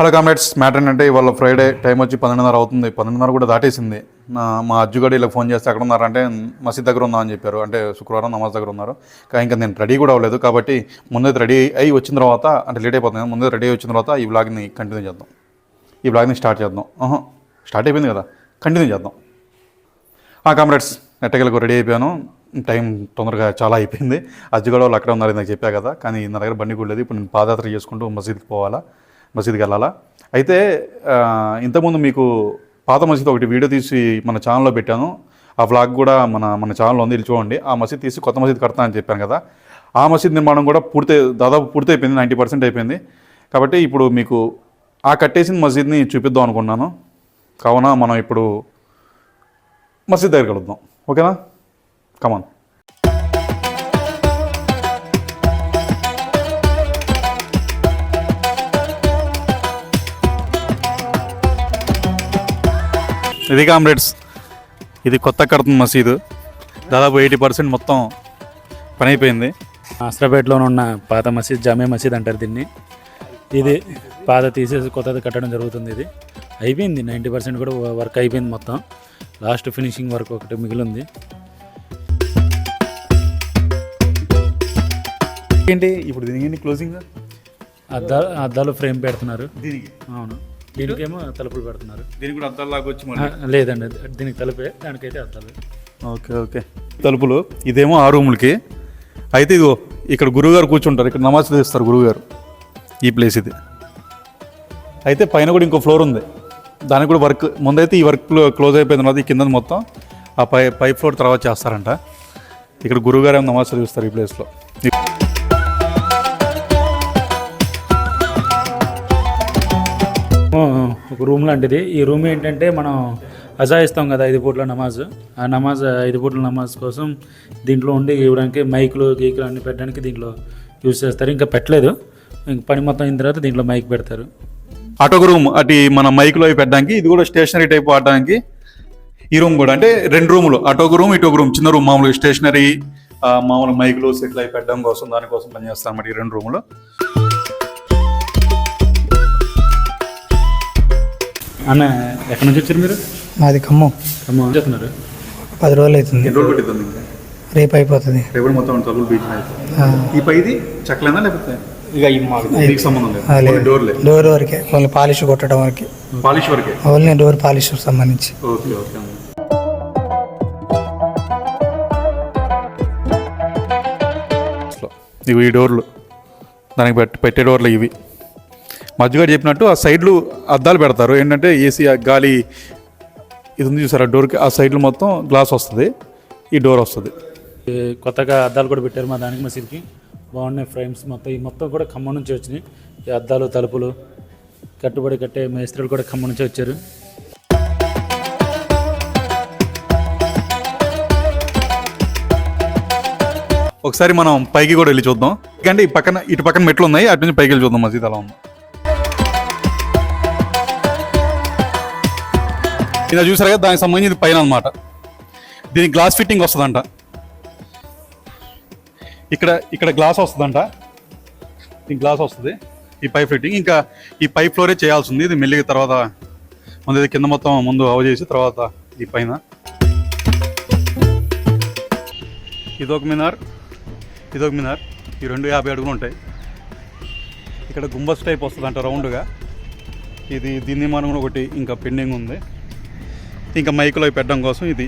Hello comrades matter ఏంటంటే ఇవాళ Friday time వచ్చి పన్నెండున్నర అవుతుంది. పన్నెండున్నర కూడా దాటేసింది. నా- మా అజ్జుగడి ఇలా ఫోన్ చేస్తే ఎక్కడ ఉన్నారంటే మసీద్ దగ్గర ఉందా అని చెప్పారు. అంటే శుక్రవారం నమాజ్ దగ్గర ఉన్నారు. కానీ ఇంకా నేను రెడీ కూడా అవ్వలేదు. కాబట్టి ముందే రెడీ అయ్యి వచ్చిన తర్వాత అంటే లేట్ అయిపోతుంది ముందే రెడీ వచ్చిన తర్వాత ఈ బ్లాగ్ని కంటిన్యూ చేద్దాం. ఈ బ్లాగ్ని స్టార్ట్ చేద్దాం. స్టార్ట్ అయిపోయింది కదా. కంటిన్యూ చేద్దాం. ఆ కామ్రేడ్స్ నెట్టగలకు రెడీ అయిపోయాను. టైం తొందరగా చాలా అయిపోయింది. అజ్జిగడ వాళ్ళు అక్కడే ఉన్నారు నాకు చెప్పా కదా. కానీ నా దగ్గర బండి కూడా లేదు. ఇప్పుడు నేను పాదయాత్ర చేసుకుంటూ మసీద్కి పోవాలా. మసీద్కి వెళ్ళాలా? అయితే ఇంతకుముందు మీకు పాత మసీద్ ఒకటి వీడియో తీసి మన ఛానల్లో పెట్టాను. ఆ వ్లాగ్ కూడా మన మన ఛానల్లో ఉంది వెళ్ళి చూడండి. ఆ మసీద్ తీసి కొత్త మసీద్ కడతా అని చెప్పాను కదా. ఆ మసీద్ నిర్మాణం కూడా పూర్తి దాదాపు పూర్తి అయిపోయింది నైంటీ పర్సెంట్ అయిపోయింది. కాబట్టి ఇప్పుడు మీకు ఆ కట్టేసిన మసీద్ని చూపిద్దాం అనుకున్నాను కావున మనం ఇప్పుడు మసీద్ దగ్గరికి వెళ్దాం. ఓకేనా? కమాన్ ఇది కామ్రేడ్స్. ఇది కొత్త కడుతున్న మసీదు. దాదాపు ఎయిటీ పర్సెంట్ మొత్తం పని అయిపోయింది ఆస్ట్రాపేటలో ఉన్న పాత మసీద్ జామే మసీద్ అంటారు దీన్ని. ఇది పాత తీసేసి కొత్తది కట్టడం జరుగుతుంది ఇది. అయిపోయింది నైంటీ పర్సెంట్ కూడా వర్క్ అయిపోయింది మొత్తం. లాస్ట్ ఫినిషింగ్ వర్క్ ఒకటి మిగిలింది. ఏంటి? ఇప్పుడు దీనికి క్లోజింగ్ అద్దాలు అద్దాలు ఫ్రేమ్ పెడుతున్నారు. దీనికి? అవును. దీనికేమో తలుపులు పెడుతున్నారు. దీనికి కూడా అద్దాలు లాగా వచ్చి లేదండి దీనికి తలుపే దానికైతే అద్దాలు. Okay okay. తలుపులు ఇదేమో ఆ రూములకి. అయితే ఇదిగో ఇక్కడ గురువుగారు కూర్చుంటారు ఇక్కడ నమాజ్ చేస్తారు గురువుగారు. ఈ ప్లేస్ ఇది. అయితే పైన కూడా ఇంకో ఫ్లోర్ ఉంది. దానికి కూడా వర్క్ ముందైతే ఈ వర్క్ క్లోజ్ అయిపోయిన తర్వాత ఈ కింద మొత్తం ఆ పై పై ఫ్లోర్ తర్వాత చేస్తారంట. ఇక్కడ గురువుగారు ఏమో నమాజ్ చదివిస్తారు ఈ ప్లేస్లో ఒక రూమ్ లాంటిది. ఈ రూమ్ ఏంటంటే మనం అజా ఇస్తాం కదా ఐదు పూట్ల నమాజ్. ఆ నమాజ్ ఐదు పూట్ల నమాజ్ కోసం దీంట్లో ఉండి ఇవ్వడానికి మైకులు గీకులు అన్ని పెట్టడానికి దీంట్లో యూజ్ చేస్తారు. ఇంకా పెట్టలేదు. ఇంక పని మొత్తం అయిన తర్వాత దీంట్లో మైక్ పెడతారు. అటొక రూమ్ అటు మన మైకులో అవి పెట్టడానికి ఇది కూడా స్టేషనరీ టైప్ ఆడడానికి ఈ రూమ్ కూడా. అంటే రెండు రూములు అటొక రూమ్ ఇటొక రూమ్. చిన్న రూమ్ మామూలుగా స్టేషనరీ మామూలు మైకులు సెటిల్ అయి పెట్టడం కోసం దానికోసం పనిచేస్తాం అన్నమాట ఈ రెండు రూములు. అన్న ఎక్కడి నుంచి వచ్చారు మీరు? మాది ఖమ్మం. ఖమ్మం చెప్తున్నారు పది రోజులు అవుతుంది. ఎన్ని రోజులు పట్టింది ఇంకా రేపు అయిపోతుంది. రేపు మొత్తం తలుపులు బీచ్ ఈ పైది చెక్కలేనా లేకపోతే? ఇక ఈ మాకు దీనికి సంబంధం లేదు. డోర్లే డోర్ వరకే. ఓన్లీ పాలిష్ కొట్టడం వరకే. పాలిష్ వరకే? ఓన్లీ డోర్ పాలిష్ సంబంధించి. ఓకే ఓకే ఇవి ఈ డోర్లు. దానికి పెట్టి పెట్టే డోర్లు ఇవి. మధ్యగా చెప్పినట్టు ఆ సైడ్లు అద్దాలు పెడతారు. ఏంటంటే ఏసీ ఆ గాలి ఇది ఉంది చూసారా డోర్కి ఆ సైడ్లు మొత్తం గ్లాస్ వస్తుంది. ఈ డోర్ వస్తుంది. కొత్తగా అద్దాలు కూడా పెట్టారు మా దానికి మసీద్కి బాగున్నాయి ఫ్రేమ్స్ మొత్తం. ఈ మొత్తం కూడా ఖమ్మం నుంచి వచ్చినాయి. ఈ అద్దాలు తలుపులు కట్టుబడి కట్టే మేస్త్రీలు కూడా ఖమ్మం నుంచి వచ్చారు. ఒకసారి మనం పైకి కూడా వెళ్ళి చూద్దాం. ఎందుకంటే ఈ పక్కన ఇటు పక్కన మెట్లు ఉన్నాయి. అటు నుంచి పైకి వెళ్ళి చూద్దాం. మసీద్ అలా ఉంది. ఇలా చూసారు కదా దానికి సంబంధించి పైన అనమాట దీనికి గ్లాస్ ఫిట్టింగ్ వస్తుందంట. ఇక్కడ ఇక్కడ గ్లాస్ వస్తుందంట. ఈ గ్లాస్ వస్తుంది. ఈ పైప్ ఫిట్టింగ్ ఇంకా ఈ పైప్ ఫ్లోరే చేయాల్సి ఉంది ఇది మెల్లిగా తర్వాత ముందు ఇది కింద మొత్తం ముందు అవ చేసి తర్వాత ఈ పైన. ఇదొక మినార్. ఇదొక మినార్. ఈ రెండు యాభై అడుగులు ఉంటాయి. ఇక్కడ గుంబస్ టైప్ వస్తుందంట రౌండ్గా. ఇది దీన్ని మనం కూడా ఒకటి ఇంకా పెండింగ్ ఉంది. ఇంకా మైకులో పెట్టడం కోసం ఇది.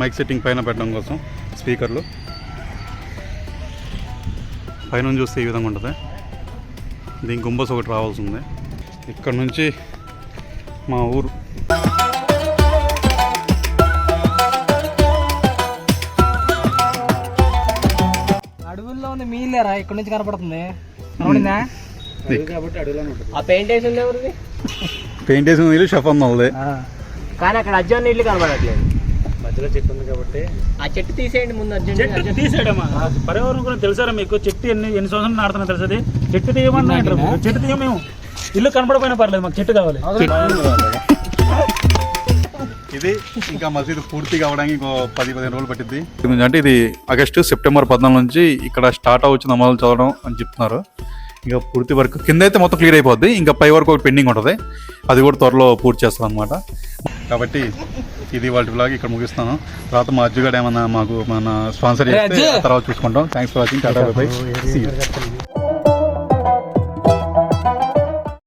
మైక్ సెట్టింగ్ పైన పెట్టడం కోసం స్పీకర్లు. పైన చూస్తే ఈ విధంగా ఉంటుంది. దీని గుంబస్ ఒకటి రావాల్సి ఉంది ఇక్కడ నుంచి మా ఊరు. అడవుల్లో ఉంది మీలేరా? ఇక్కడ నుంచి కనపడుతుంది. కనపడిందా? ఆ పెయింట్ వేసింది ఎవరిది? పెయింట్ ఉంది కానీ అక్కడ అర్జున్ నీళ్ళు కనపడట్లేదు మధ్యలో చెట్టు ఉంది కాబట్టి. ఆ చెట్టు తీసేయండి ముందు అర్జున్ చెట్టు తీసేయడమా? పర్యావరణం గురించి తెలుసారా మీకు? చెట్టు ఎన్ని ఎన్ని సంవత్సరాలు నాడుతున్నా తెలుసు అది? చెట్టు తీయమన్నా. చెట్టు తీయం మేము ఇల్లు కనపడపోయినా పర్లేదు మాకు చెట్టు కావాలి. ఇది ఇంకా మసీదు పూర్తి కావడానికి ఇంకో పది పదిహేను రోజులు పట్టింది అంటే ఇది ఆగస్టు సెప్టెంబర్ పద్నాలుగు నుంచి ఇక్కడ స్టార్ట్ అవ్వచ్చు నమాజులు చదవడం అని చెప్తున్నారు. ఇక పూర్తి వర్క్ కింద అయితే మొత్తం క్లియర్ అయిపోద్ది. ఇంకా పై వరకు ఒకటి పెండింగ్ ఉంటుంది. అది కూడా త్వరలో పూర్తి చేస్తాం అనమాట కాబట్టి ఇది వాళ్ళ బ్లాగ్ ఇక్కడ ముగిస్తాను తర్వాత మా అజ్జుగాడు ఏమన్నా మాకు మన స్పాన్సర్ చేస్తే ఆ తర్వాత చూసుకుంటాం. Thanks for watching tata bye